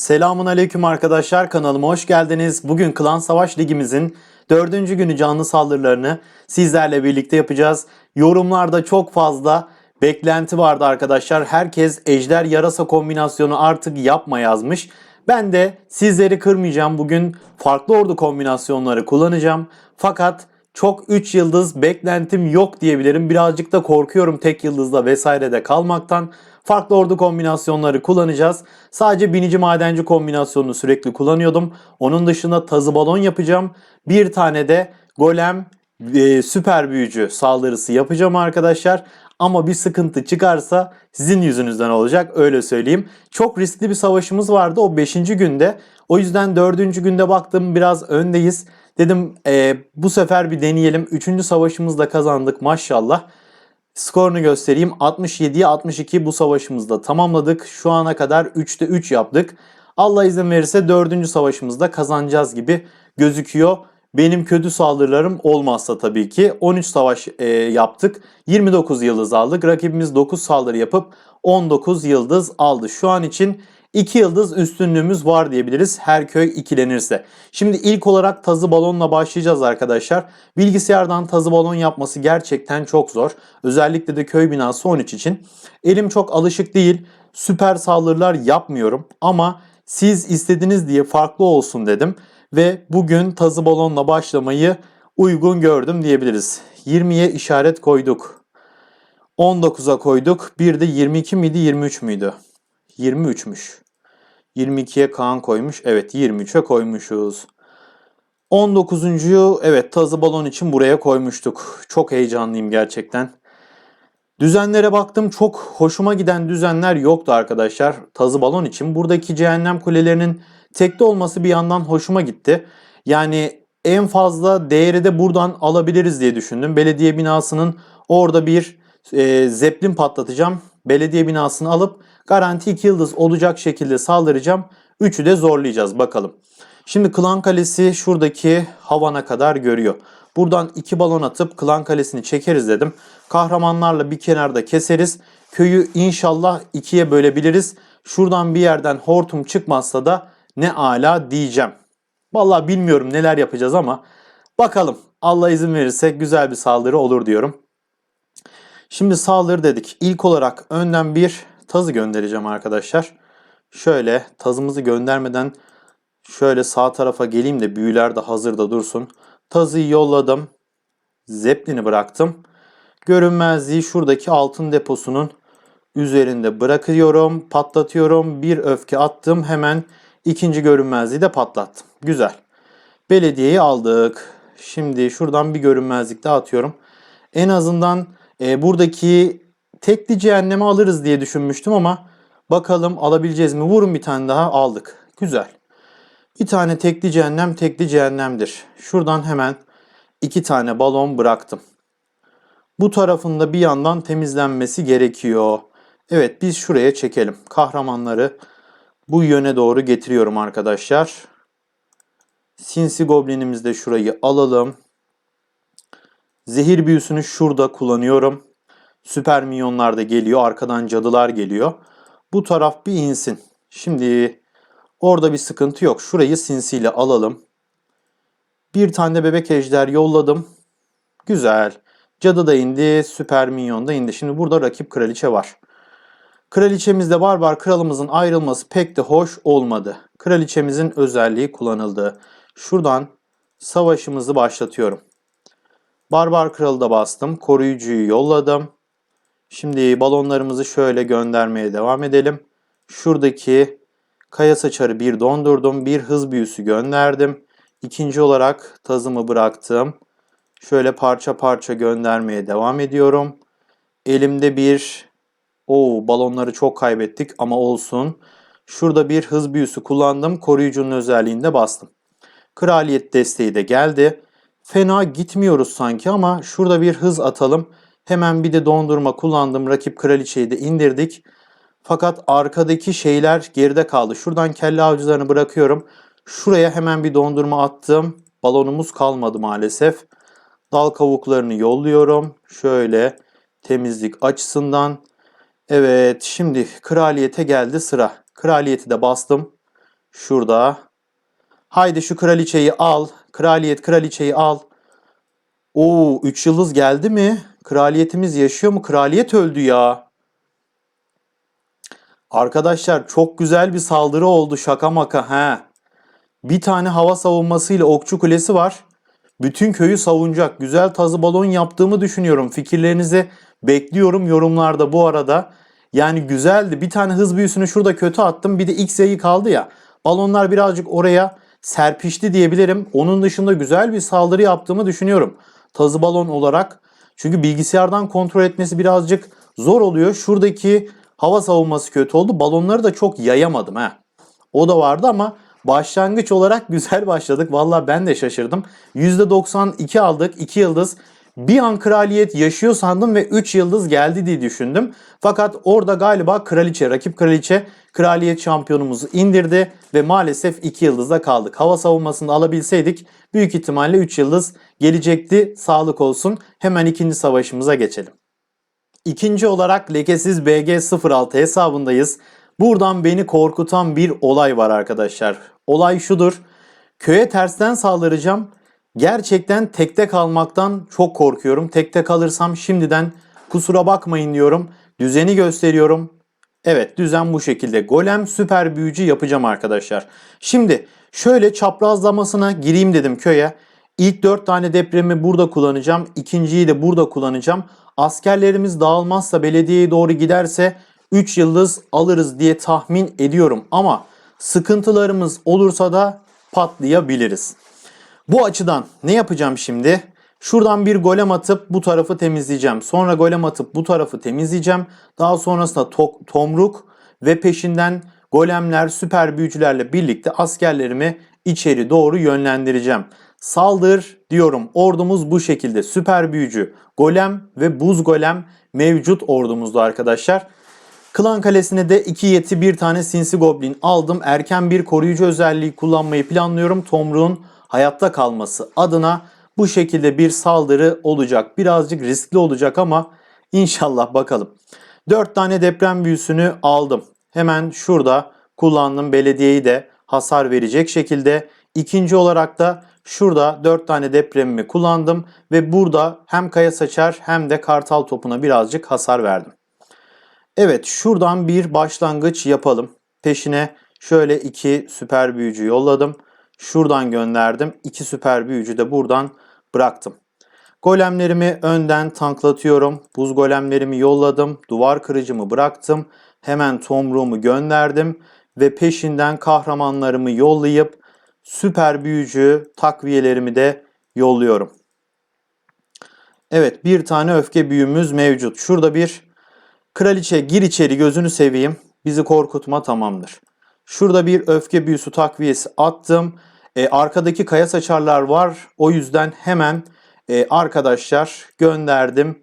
Selamun aleyküm arkadaşlar kanalıma hoş geldiniz. Bugün Klan Savaş Ligimizin dördüncü günü canlı saldırılarını sizlerle birlikte yapacağız. Yorumlarda çok fazla beklenti vardı arkadaşlar. Herkes Ejder Yarasa kombinasyonu artık yapma yazmış. Ben de sizleri kırmayacağım. Bugün farklı ordu kombinasyonları kullanacağım. Fakat çok 3 yıldız beklentim yok diyebilirim. Birazcık da korkuyorum tek yıldızla vesairede kalmaktan. Farklı ordu kombinasyonları kullanacağız. Sadece binici madenci kombinasyonunu sürekli kullanıyordum. Onun dışında tazı balon yapacağım. Bir tane de golem e, süper büyücü saldırısı yapacağım arkadaşlar. Ama bir sıkıntı çıkarsa sizin yüzünüzden olacak öyle söyleyeyim. Çok riskli bir savaşımız vardı o 5. günde. O yüzden 4. günde baktım biraz öndeyiz. Dedim e, bu sefer bir deneyelim. 3. savaşımızda kazandık maşallah. Skorunu göstereyim. 67'ye 62 bu savaşımızda tamamladık. Şu ana kadar 3'te 3 yaptık. Allah izin verirse 4. savaşımızda kazanacağız gibi gözüküyor. Benim kötü saldırılarım olmazsa tabii ki 13 savaş e, yaptık. 29 yıldız aldık. Rakibimiz 9 saldırı yapıp 19 yıldız aldı. Şu an için 2 yıldız üstünlüğümüz var diyebiliriz her köy ikilenirse. Şimdi ilk olarak tazı balonla başlayacağız arkadaşlar. Bilgisayardan tazı balon yapması gerçekten çok zor. Özellikle de köy binası 13 için. Elim çok alışık değil. Süper saldırılar yapmıyorum ama siz istediniz diye farklı olsun dedim. Ve bugün tazı balonla başlamayı uygun gördüm diyebiliriz. 20'ye işaret koyduk. 19'a koyduk. Bir de 22 miydi 23 müydü? 23'müş. 22'ye Kaan koymuş. Evet 23'e koymuşuz. 19'uncuyu evet tazı balon için buraya koymuştuk. Çok heyecanlıyım gerçekten. Düzenlere baktım çok hoşuma giden düzenler yoktu arkadaşlar tazı balon için. Buradaki cehennem kulelerinin tekte olması bir yandan hoşuma gitti. Yani en fazla değeri de buradan alabiliriz diye düşündüm. Belediye binasının orada bir e, zeplin patlatacağım. Belediye binasını alıp garanti 2 yıldız olacak şekilde saldıracağım. Üçü de zorlayacağız bakalım. Şimdi Klan Kalesi şuradaki havana kadar görüyor. Buradan iki balon atıp Klan Kalesi'ni çekeriz dedim. Kahramanlarla bir kenarda keseriz. Köyü inşallah ikiye bölebiliriz. Şuradan bir yerden hortum çıkmazsa da ne ala diyeceğim. Vallahi bilmiyorum neler yapacağız ama bakalım. Allah izin verirse güzel bir saldırı olur diyorum. Şimdi saldırı dedik. İlk olarak önden bir tazı göndereceğim arkadaşlar. Şöyle tazımızı göndermeden şöyle sağ tarafa geleyim de büyüler de hazırda dursun. Tazıyı yolladım. Zeplini bıraktım. Görünmezliği şuradaki altın deposunun üzerinde bırakıyorum. Patlatıyorum. Bir öfke attım. Hemen ikinci görünmezliği de patlattım. Güzel. Belediyeyi aldık. Şimdi şuradan bir görünmezlik daha atıyorum. En azından e, buradaki tekli cehennemi alırız diye düşünmüştüm ama bakalım alabileceğiz mi? Vurun bir tane daha aldık. Güzel. Bir tane tekli cehennem tekli cehennemdir. Şuradan hemen iki tane balon bıraktım. Bu tarafında bir yandan temizlenmesi gerekiyor. Evet biz şuraya çekelim. Kahramanları bu yöne doğru getiriyorum arkadaşlar. Sinsi Goblin'imiz de şurayı alalım. Zehir büyüsünü şurada kullanıyorum. Süper minyonlar da geliyor. Arkadan cadılar geliyor. Bu taraf bir insin. Şimdi orada bir sıkıntı yok. Şurayı sinsiyle alalım. Bir tane bebek ejder yolladım. Güzel. Cadı da indi. Süper minyon da indi. Şimdi burada rakip kraliçe var. Kraliçemizde barbar kralımızın ayrılması pek de hoş olmadı. Kraliçemizin özelliği kullanıldı. Şuradan savaşımızı başlatıyorum. Barbar kralı da bastım. Koruyucuyu yolladım. Şimdi balonlarımızı şöyle göndermeye devam edelim. Şuradaki kaya saçarı bir dondurdum. Bir hız büyüsü gönderdim. İkinci olarak tazımı bıraktım. Şöyle parça parça göndermeye devam ediyorum. Elimde bir... o balonları çok kaybettik ama olsun. Şurada bir hız büyüsü kullandım. Koruyucunun özelliğinde bastım. Kraliyet desteği de geldi. Fena gitmiyoruz sanki ama şurada bir hız atalım. Hemen bir de dondurma kullandım. Rakip kraliçeyi de indirdik. Fakat arkadaki şeyler geride kaldı. Şuradan kelle avcılarını bırakıyorum. Şuraya hemen bir dondurma attım. Balonumuz kalmadı maalesef. Dal kavuklarını yolluyorum. Şöyle temizlik açısından. Evet şimdi kraliyete geldi sıra. Kraliyeti de bastım. Şurada. Haydi şu kraliçeyi al. Kraliyet kraliçeyi al. Oo 3 yıldız geldi mi? Kraliyetimiz yaşıyor mu? Kraliyet öldü ya. Arkadaşlar çok güzel bir saldırı oldu şaka maka he. Bir tane hava savunmasıyla okçu kulesi var. Bütün köyü savunacak. Güzel tazı balon yaptığımı düşünüyorum. Fikirlerinizi bekliyorum yorumlarda bu arada. Yani güzeldi. Bir tane hız büyüsünü şurada kötü attım. Bir de X yayı kaldı ya. Balonlar birazcık oraya serpişti diyebilirim. Onun dışında güzel bir saldırı yaptığımı düşünüyorum. Tazı balon olarak. Çünkü bilgisayardan kontrol etmesi birazcık zor oluyor. Şuradaki hava savunması kötü oldu. Balonları da çok yayamadım ha. O da vardı ama başlangıç olarak güzel başladık. Valla ben de şaşırdım. %92 aldık. 2 yıldız. Bir an kraliyet yaşıyor sandım ve 3 yıldız geldi diye düşündüm. Fakat orada galiba kraliçe, rakip kraliçe kraliyet şampiyonumuzu indirdi ve maalesef 2 yıldızda kaldık. Hava savunmasını alabilseydik büyük ihtimalle 3 yıldız gelecekti. Sağlık olsun. Hemen ikinci savaşımıza geçelim. İkinci olarak lekesiz BG06 hesabındayız. Buradan beni korkutan bir olay var arkadaşlar. Olay şudur. Köye tersten saldıracağım. Gerçekten tekte kalmaktan çok korkuyorum. Tekte kalırsam şimdiden kusura bakmayın diyorum. Düzeni gösteriyorum. Evet düzen bu şekilde. Golem süper büyücü yapacağım arkadaşlar. Şimdi şöyle çaprazlamasına gireyim dedim köye. İlk 4 tane depremi burada kullanacağım. İkinciyi de burada kullanacağım. Askerlerimiz dağılmazsa belediyeye doğru giderse 3 yıldız alırız diye tahmin ediyorum. Ama sıkıntılarımız olursa da patlayabiliriz. Bu açıdan ne yapacağım şimdi? Şuradan bir golem atıp bu tarafı temizleyeceğim. Sonra golem atıp bu tarafı temizleyeceğim. Daha sonrasında to- tomruk ve peşinden golemler, süper büyücülerle birlikte askerlerimi içeri doğru yönlendireceğim. Saldır diyorum. Ordumuz bu şekilde. Süper büyücü, golem ve buz golem mevcut ordumuzda arkadaşlar. Klan Kalesi'ne de 2 yeti bir tane sinsi goblin aldım. Erken bir koruyucu özelliği kullanmayı planlıyorum. Tomruğun hayatta kalması adına bu şekilde bir saldırı olacak. Birazcık riskli olacak ama inşallah bakalım. 4 tane deprem büyüsünü aldım. Hemen şurada kullandım belediyeyi de hasar verecek şekilde. İkinci olarak da şurada 4 tane depremimi kullandım ve burada hem kaya saçar hem de kartal topuna birazcık hasar verdim. Evet şuradan bir başlangıç yapalım. Peşine şöyle iki süper büyücü yolladım. Şuradan gönderdim. İki süper büyücü de buradan bıraktım. Golemlerimi önden tanklatıyorum. Buz golemlerimi yolladım. Duvar kırıcımı bıraktım. Hemen tomruğumu gönderdim. Ve peşinden kahramanlarımı yollayıp süper büyücü takviyelerimi de yolluyorum. Evet bir tane öfke büyümüz mevcut. Şurada bir kraliçe gir içeri gözünü seveyim. Bizi korkutma tamamdır. Şurada bir öfke büyüsü takviyesi attım. E, arkadaki kaya saçarlar var. O yüzden hemen e, arkadaşlar gönderdim.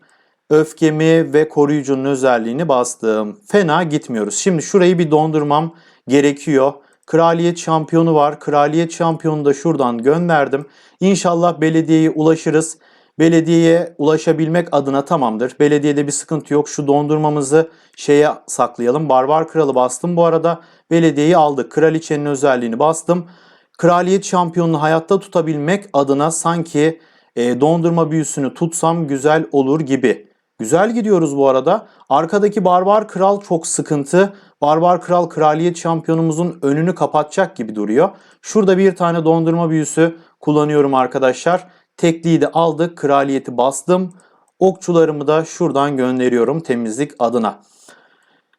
Öfkemi ve koruyucunun özelliğini bastım. Fena gitmiyoruz. Şimdi şurayı bir dondurmam gerekiyor. Kraliyet şampiyonu var. Kraliyet şampiyonu da şuradan gönderdim. İnşallah belediyeye ulaşırız. Belediyeye ulaşabilmek adına tamamdır. Belediyede bir sıkıntı yok. Şu dondurmamızı şeye saklayalım. Barbar kralı bastım bu arada. Belediyeyi aldık. Kraliçenin özelliğini bastım. Kraliyet şampiyonunu hayatta tutabilmek adına sanki e, dondurma büyüsünü tutsam güzel olur gibi. Güzel gidiyoruz bu arada. Arkadaki Barbar Kral çok sıkıntı. Barbar Kral kraliyet şampiyonumuzun önünü kapatacak gibi duruyor. Şurada bir tane dondurma büyüsü kullanıyorum arkadaşlar. Tekliği de aldık. Kraliyeti bastım. Okçularımı da şuradan gönderiyorum temizlik adına.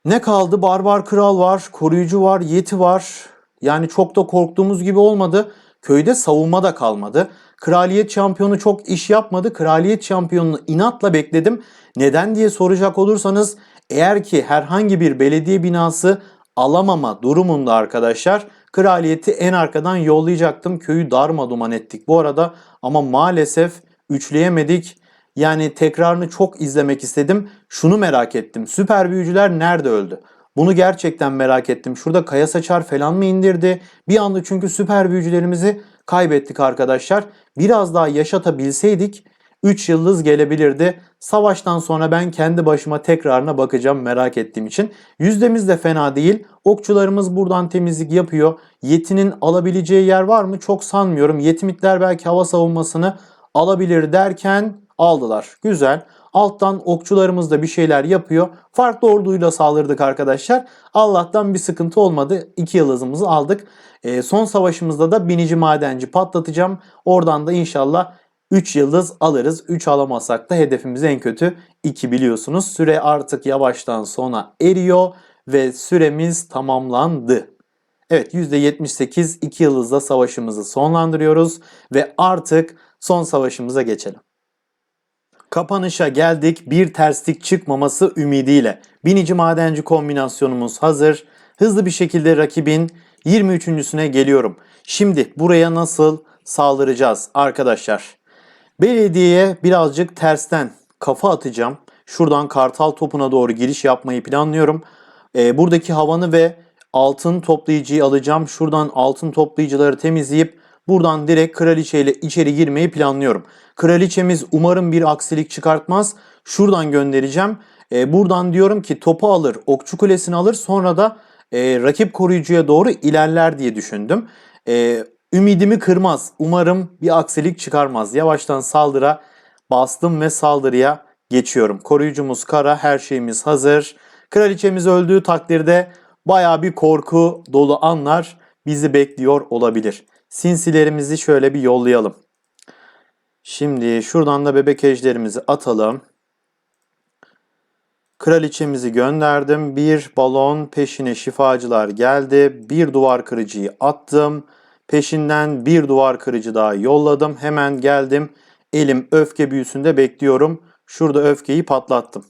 Ne kaldı? Barbar Kral var, koruyucu var, yeti var. Yani çok da korktuğumuz gibi olmadı. Köyde savunma da kalmadı. Kraliyet şampiyonu çok iş yapmadı. Kraliyet şampiyonunu inatla bekledim. Neden diye soracak olursanız eğer ki herhangi bir belediye binası alamama durumunda arkadaşlar kraliyeti en arkadan yollayacaktım. Köyü darma duman ettik bu arada ama maalesef üçleyemedik. Yani tekrarını çok izlemek istedim. Şunu merak ettim. Süper büyücüler nerede öldü? Bunu gerçekten merak ettim. Şurada kaya saçar falan mı indirdi? Bir anda çünkü süper büyücülerimizi kaybettik arkadaşlar. Biraz daha yaşatabilseydik 3 yıldız gelebilirdi. Savaştan sonra ben kendi başıma tekrarına bakacağım merak ettiğim için. Yüzdemiz de fena değil. Okçularımız buradan temizlik yapıyor. Yeti'nin alabileceği yer var mı? Çok sanmıyorum. Yetimitler belki hava savunmasını alabilir derken aldılar. Güzel. Alttan okçularımız da bir şeyler yapıyor. Farklı orduyla saldırdık arkadaşlar. Allah'tan bir sıkıntı olmadı. İki yıldızımızı aldık. E, son savaşımızda da binici madenci patlatacağım. Oradan da inşallah 3 yıldız alırız. 3 alamazsak da hedefimiz en kötü 2 biliyorsunuz. Süre artık yavaştan sona eriyor ve süremiz tamamlandı. Evet %78 2 yıldızla savaşımızı sonlandırıyoruz ve artık son savaşımıza geçelim. Kapanışa geldik. Bir terslik çıkmaması ümidiyle. Binici madenci kombinasyonumuz hazır. Hızlı bir şekilde rakibin 23.süne geliyorum. Şimdi buraya nasıl saldıracağız arkadaşlar? Belediyeye birazcık tersten kafa atacağım. Şuradan kartal topuna doğru giriş yapmayı planlıyorum. Ee, buradaki havanı ve altın toplayıcıyı alacağım. Şuradan altın toplayıcıları temizleyip buradan direkt kraliçe ile içeri girmeyi planlıyorum. Kraliçemiz umarım bir aksilik çıkartmaz. Şuradan göndereceğim. Ee, buradan diyorum ki topu alır, okçu kulesini alır sonra da e, rakip koruyucuya doğru ilerler diye düşündüm. E, ümidimi kırmaz. Umarım bir aksilik çıkarmaz. Yavaştan saldıra bastım ve saldırıya geçiyorum. Koruyucumuz kara, her şeyimiz hazır. Kraliçemiz öldüğü takdirde baya bir korku dolu anlar bizi bekliyor olabilir. Sinsilerimizi şöyle bir yollayalım. Şimdi şuradan da bebek ejderimizi atalım. Kraliçemizi gönderdim. Bir balon peşine şifacılar geldi. Bir duvar kırıcıyı attım. Peşinden bir duvar kırıcı daha yolladım. Hemen geldim. Elim öfke büyüsünde bekliyorum. Şurada öfkeyi patlattım.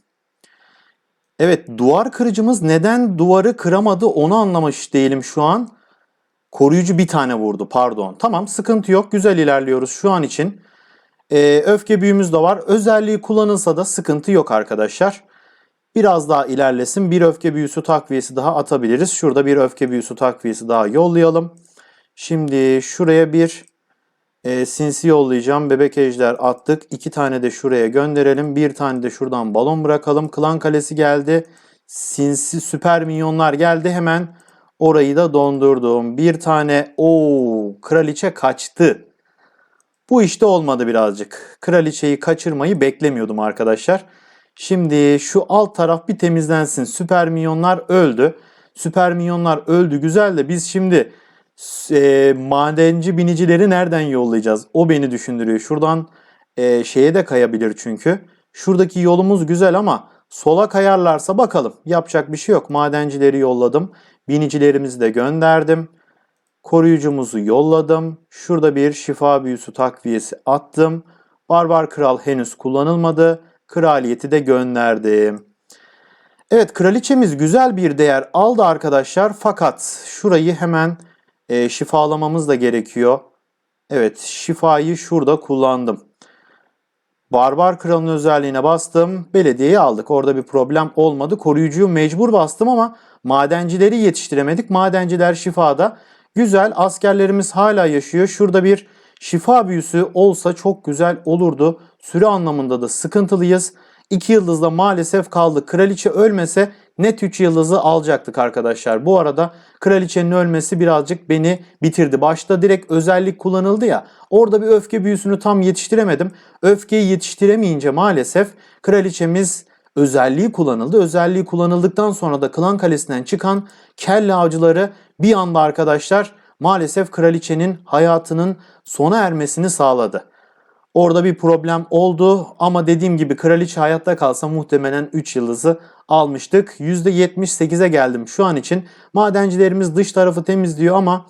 Evet duvar kırıcımız neden duvarı kıramadı onu anlamış değilim şu an. Koruyucu bir tane vurdu pardon. Tamam sıkıntı yok güzel ilerliyoruz şu an için. Ee, öfke büyümüz de var. Özelliği kullanılsa da sıkıntı yok arkadaşlar. Biraz daha ilerlesin. Bir öfke büyüsü takviyesi daha atabiliriz. Şurada bir öfke büyüsü takviyesi daha yollayalım. Şimdi şuraya bir e, sinsi yollayacağım. Bebek ejder attık. İki tane de şuraya gönderelim. Bir tane de şuradan balon bırakalım. Klan kalesi geldi. Sinsi süper minyonlar geldi. Hemen orayı da dondurdum. Bir tane o kraliçe kaçtı. Bu işte olmadı birazcık. Kraliçeyi kaçırmayı beklemiyordum arkadaşlar. Şimdi şu alt taraf bir temizlensin. Süper minyonlar öldü. Süper minyonlar öldü güzel de biz şimdi e, madenci binicileri nereden yollayacağız? O beni düşündürüyor. Şuradan e, şeye de kayabilir çünkü. Şuradaki yolumuz güzel ama sola kayarlarsa bakalım. Yapacak bir şey yok. Madencileri yolladım. Binicilerimizi de gönderdim. Koruyucumuzu yolladım. Şurada bir şifa büyüsü takviyesi attım. Barbar Kral henüz kullanılmadı. Kraliyeti de gönderdim. Evet kraliçemiz güzel bir değer aldı arkadaşlar. Fakat şurayı hemen e, şifalamamız da gerekiyor. Evet şifayı şurada kullandım. Barbar kralın özelliğine bastım. Belediyeyi aldık. Orada bir problem olmadı. Koruyucuyu mecbur bastım ama madencileri yetiştiremedik. Madenciler şifada. Güzel askerlerimiz hala yaşıyor. Şurada bir şifa büyüsü olsa çok güzel olurdu. Süre anlamında da sıkıntılıyız. 2 yıldızla maalesef kaldı. Kraliçe ölmese net 3 yıldızı alacaktık arkadaşlar. Bu arada kraliçenin ölmesi birazcık beni bitirdi. Başta direkt özellik kullanıldı ya. Orada bir öfke büyüsünü tam yetiştiremedim. Öfkeyi yetiştiremeyince maalesef kraliçemiz özelliği kullanıldı. Özelliği kullanıldıktan sonra da klan kalesinden çıkan kelle avcıları bir anda arkadaşlar maalesef kraliçenin hayatının sona ermesini sağladı. Orada bir problem oldu ama dediğim gibi kraliçe hayatta kalsa muhtemelen 3 yıldızı almıştık. %78'e geldim şu an için. Madencilerimiz dış tarafı temizliyor ama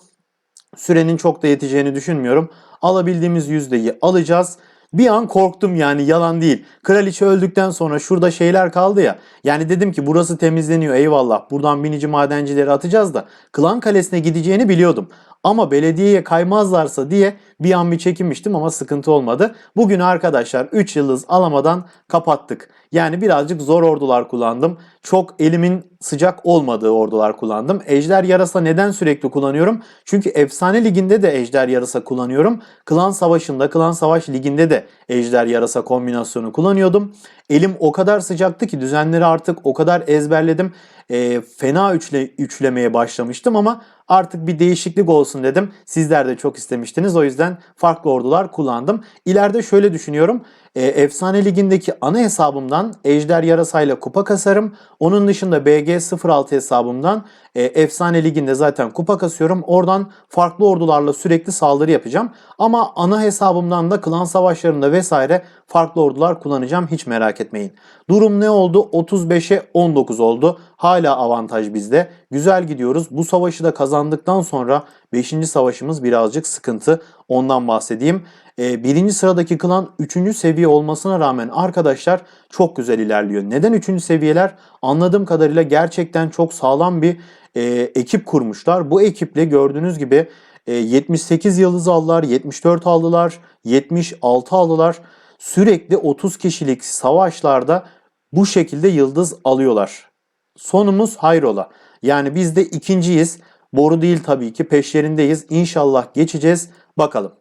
sürenin çok da yeteceğini düşünmüyorum. Alabildiğimiz yüzdeyi alacağız. Bir an korktum yani yalan değil. Kraliçe öldükten sonra şurada şeyler kaldı ya. Yani dedim ki burası temizleniyor eyvallah. Buradan binici madencileri atacağız da. Klan kalesine gideceğini biliyordum. Ama belediyeye kaymazlarsa diye bir an bir çekinmiştim ama sıkıntı olmadı. Bugün arkadaşlar 3 yıldız alamadan kapattık. Yani birazcık zor ordular kullandım. Çok elimin sıcak olmadığı ordular kullandım. Ejder Yarasa neden sürekli kullanıyorum? Çünkü Efsane Ligi'nde de Ejder Yarasa kullanıyorum. Klan Savaşı'nda, Klan Savaş Ligi'nde de Ejder Yarasa kombinasyonu kullanıyordum. Elim o kadar sıcaktı ki düzenleri artık o kadar ezberledim. E, fena üçle, üçlemeye başlamıştım ama artık bir değişiklik olsun dedim. Sizler de çok istemiştiniz. O yüzden farklı ordular kullandım. İleride şöyle düşünüyorum. E, Efsane Ligi'ndeki ana hesabımdan Ejder Yarasa'yla kupa kasarım. Onun dışında BG06 hesabımdan e, Efsane Ligi'nde zaten kupa kasıyorum. Oradan farklı ordularla sürekli saldırı yapacağım. Ama ana hesabımdan da klan savaşlarında vesaire farklı ordular kullanacağım. Hiç merak etmeyin. Durum ne oldu? 35'e 19 oldu. Hala avantaj bizde. Güzel gidiyoruz. Bu savaşı da kazandıktan sonra 5. savaşımız birazcık sıkıntı. Ondan bahsedeyim. Ee, birinci sıradaki klan 3. seviye olmasına rağmen arkadaşlar çok güzel ilerliyor. Neden 3. seviyeler? Anladığım kadarıyla gerçekten çok sağlam bir e, ekip kurmuşlar. Bu ekiple gördüğünüz gibi e, 78 yıldız aldılar, 74 aldılar, 76 aldılar. Sürekli 30 kişilik savaşlarda bu şekilde yıldız alıyorlar. Sonumuz hayrola. Yani biz de ikinciyiz. Boru değil tabii ki peşlerindeyiz. İnşallah geçeceğiz. Bakalım.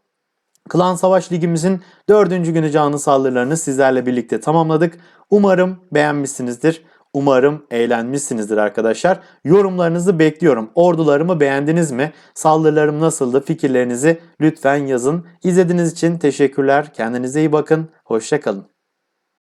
Klan Savaş Ligimizin dördüncü günü canlı saldırılarını sizlerle birlikte tamamladık. Umarım beğenmişsinizdir. Umarım eğlenmişsinizdir arkadaşlar. Yorumlarınızı bekliyorum. Ordularımı beğendiniz mi? Saldırılarım nasıldı? Fikirlerinizi lütfen yazın. İzlediğiniz için teşekkürler. Kendinize iyi bakın. Hoşçakalın.